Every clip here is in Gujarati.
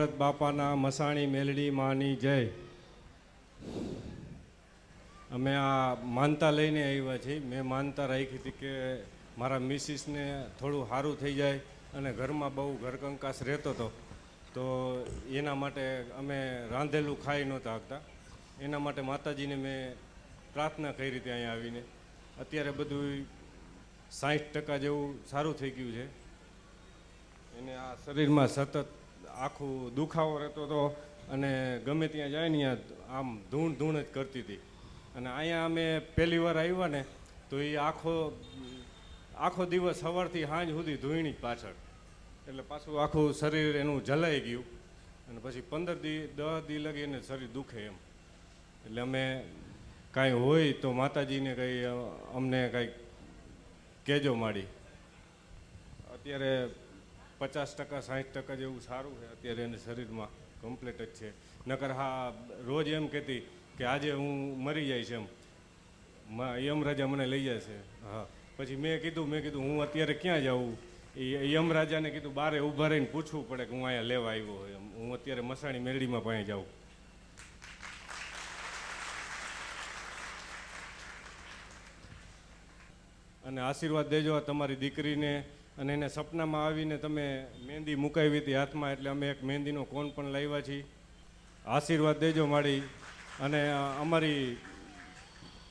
ભરત બાપાના મસાણી મેલડી માની જય. અમે આ માનતા લઈને આવ્યા છીએ. મેં માનતા રાખી હતી કે મારા મિસિસને થોડું સારું થઈ જાય અને ઘરમાં બહુ ઘરકંકાસ રહેતો હતો. તો એના માટે અમે રાંધેલું ખાઈ નહોતા શકતા એના માટે માતાજીને મેં પ્રાર્થના કરી હતી અહીંયા આવીને. અત્યારે બધું સાઠ ટકા જેવું સારું થઈ ગયું છે. એને આ શરીરમાં સતત આખું દુખાવો રહેતો હતો અને ગમે ત્યાં જાય ને આમ ધૂણ ધૂણ જ કરતી હતી. અને અહીંયા અમે પહેલી વાર આવ્યા ને, તો એ આખો આખો દિવસ સવારથી સાંજ સુધી ધૂણી જ પાછળ. એટલે પાછું આખું શરીર એનું જલાઈ ગયું અને પછી પંદર દી, દસ દી લગી એને શરીર દુખે એમ. એટલે અમે કાંઈ હોય તો માતાજીને કંઈ, અમને કાંઈક કહેજો માડી. અત્યારે પચાસ ટકા સાઠ ટકા જેવું સારું છે. અત્યારે એને શરીરમાં કમ્પ્લીટ જ છે. નકર હા, રોજ એમ કહેતી કે આજે હું મરી જઈશ એમ. યમરાજા મને લઈ જશે હા. પછી મેં કીધું મેં કીધું, હું અત્યારે ક્યાં જાઉં? એ યમરાજાને કીધું, બારે ઊભા રહીને પૂછવું પડે કે હું અહીંયા લેવા આવ્યો એમ. હું અત્યારે મસાણી મેરડીમાં પાસે જાઉં. અને આશીર્વાદ દેજો તમારી દીકરીને. અને એને સપનામાં આવીને તમે મહેંદી મુકાવી હતી હાથમાં એટલે અમે એક મહેંદીનો કોન પણ લાવ્યા છીએ. આશીર્વાદ દેજો મારી અને અમારી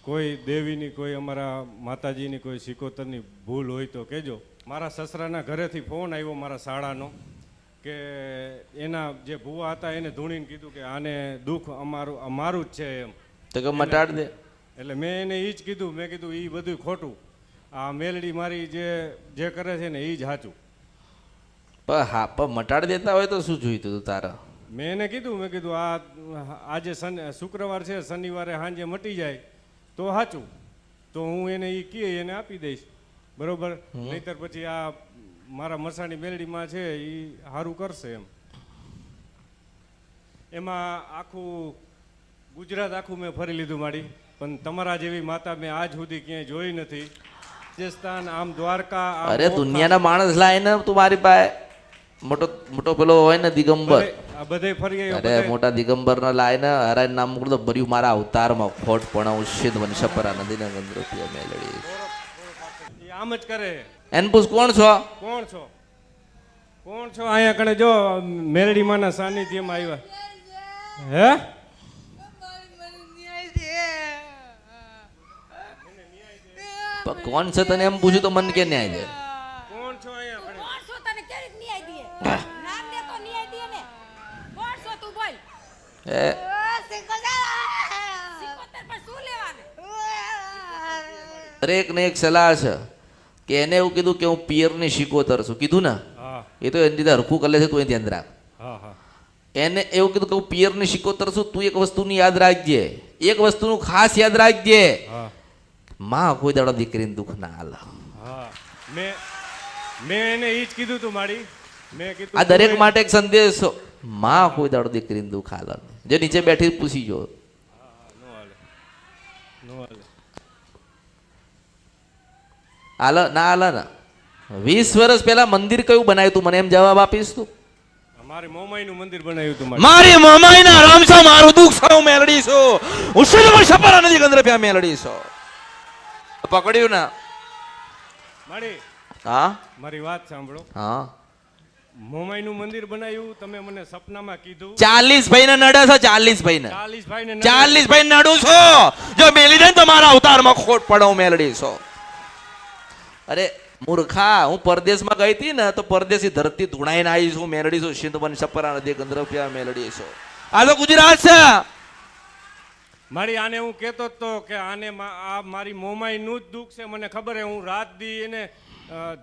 કોઈ દેવીની કોઈ અમારા માતાજીની કોઈ સિકોતરની ભૂલ હોય તો કહેજો. મારા સસરાના ઘરેથી ફોન આવ્યો મારા શાળાનો કે એના જે ભુવા હતા એને ધૂણીને કીધું કે આને દુઃખ અમારું અમારું જ છે એમ. તો કે મટાડ દે. એટલે મેં એને એ જ કીધું. મેં કીધું એ બધું ખોટું. આ મેલડી મારી જે જે કરે છે ને એ જ સાચું પણ હા પણ મટાડી દેતા હોય તો શું જોઈતું હતું તારા? મેં એને કીધું મેં કીધું આ આજે શનિ શુક્રવાર છે શનિવારે સાંજે મટી જાય તો સાચું તો હું એને એ કહે એને આપી દઈશ. બરોબર? નહીતર પછી આ મારા મસાણી મેલડીમાં છે એ સારું કરશે એમ. એમાં આખું ગુજરાત આખું મેં ફરી લીધું માડી. પણ તમારા જેવી માતા મેં આજ સુધી ક્યાંય જોઈ નથી. રાજસ્થાન આમ દ્વારકા અરે દુનિયાના માણસ લાય ને તું મારી પાસે મોટો મોટો પેલો હોય ને દિગંબર. આ બધે ફરી અરે મોટા દિગંબર ના લાય ને અરે નામ મૂકું તો ભર્યું મારા અવતારમાં. ખોટ પણ ઉશિદ વંશપરા નદીના ગંદ્રપિયા અમે લડી. આમ જ કરે. એન પૂછ કોણ છો? કોણ છો? કોણ છો? અહીંયા કણે જો મેરડી માના સાનિધ્યમાં આવ્યા. હે? પણ કોણ છે તને એમ પૂછ્યું તો મન કે ન્યાય દે. કોણ છો કોણ છો તને કેવી ન્યાય દીએ? નામ દે તો ન્યાય દીએ ને. કોણ છો તું બોલ? એ. સિકોતેર પર શું લેવાનું? દરેક ને એક સલાહ છે કે એને એવું કીધું કે હું પિયરની શીકોતર છું. કીધું ને? એ તો એની રીતે હરખું કરે છે તું એ ધ્યાન રાખ. હા હા. એને એવું કીધું કે હું પિયરની શીકોતર છું તું એક વસ્તુની યાદ રાખજે. એક વસ્તુનું ખાસ યાદ રાખજે. હા. માં કોઈ દાડો દીકરીને દુઃખ ના હાલ મેં મેં એને એ જ કીધું તું માડી મેં કીધું આ દરેક માટે એક સંદેશમાં કોઈ દાડો દીકરીને દુઃખ હાલ જે નીચે બેઠી પૂછી જો હાલે ના હાલ ને વીસ વર્ષ પહેલા મંદિર કયું બનાવ્યું તું મને એમ જવાબ આપીશ તું અમારી મોમાઈનું મંદિર બનાવ્યું તું મારી મમાઈના રામ છો મારું દુઃખ હું મેલડી છું હું શુદ્ધ સપર નથી ગંદ્ર પ્યા મેલડી છો પકડ્યું ને? માડી હા? મારી વાત સાંભળો. હા. મોમાઈનું મંદિર બનાવ્યું તમે મને સપનામાં કીધું. ચાલીસ ભાઈ ને નડે છો ચાલીસ ભાઈ ને ચાલીસ ભાઈ ને ચાલીસ ભાઈ નડું છો. જો મેલી દે ને તો મારા અવતારમાં ખોટ પડો મેલડી છો. અરે મૂર્ખા હું પરદેશમાં ગઈ હતી ને તો પરદેશી ધરતી ધૂણાઈને આવી છું મેલડી છું સિંધ બન સપરા નદી ગંદ્રપિયા મેલડી છો. આ તો ગુજરાત છે. મારી આને હું કહેતો જ તો કે આને આ મારી મોમાઈનું જ દુઃખ છે. મને ખબર છે હું રાત દી એને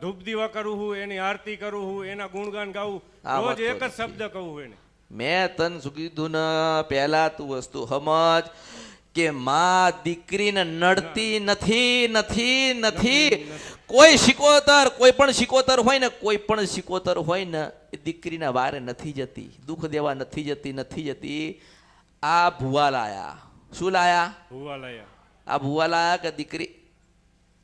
ધૂપ દીવા કરું છું એની આરતી કરું છું એના ગુણગાન વાત રોજ એક જ શબ્દ કહું એને. મેં તન શું કીધું ને પહેલા તું વસ્તુ સમજ કે માં દીકરીને નડતી નથી નથી નથી. કોઈ શિકોતર કોઈ પણ શિકોતર હોય ને કોઈ પણ શિકોતર હોય ને એ દીકરીના વારે નથી જતી દુઃખ દેવા નથી જતી નથી જતી. આ ભુવા લાયા. શું લાયા? ભૂવા લાયા. આ ભુવા લાયા કે દીકરી?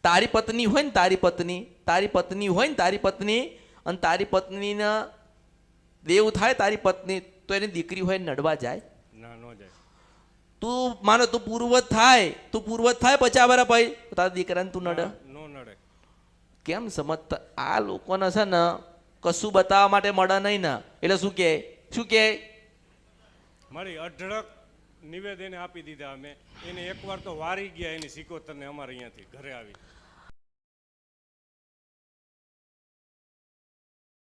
તારી પત્ની હોય ને તારી પત્ની તારી પત્ની હોય ને તારી પત્ની અને તારી પત્નીને દેવ થાય તારી પત્ની તો એની દીકરી હોય નડવા જાય. ના ન જાય. તું માનો તું પૂર્વજ થાય તું પૂર્વજ થાય પછી વર્ષ ભાઈ તારા દીકરાને તું નડે. નો નડે. કેમ સમજતા? આ લોકોને છે ને કશું બતાવવા માટે મળે નહીં ને. એટલે શું કહે શું કહે મારી અઢળક નિવેદને આપી દીધા અમે. એને એકવાર તો વારી ગયા એની સિકોતરને અમારે અહીંયાથી ઘરે આવી.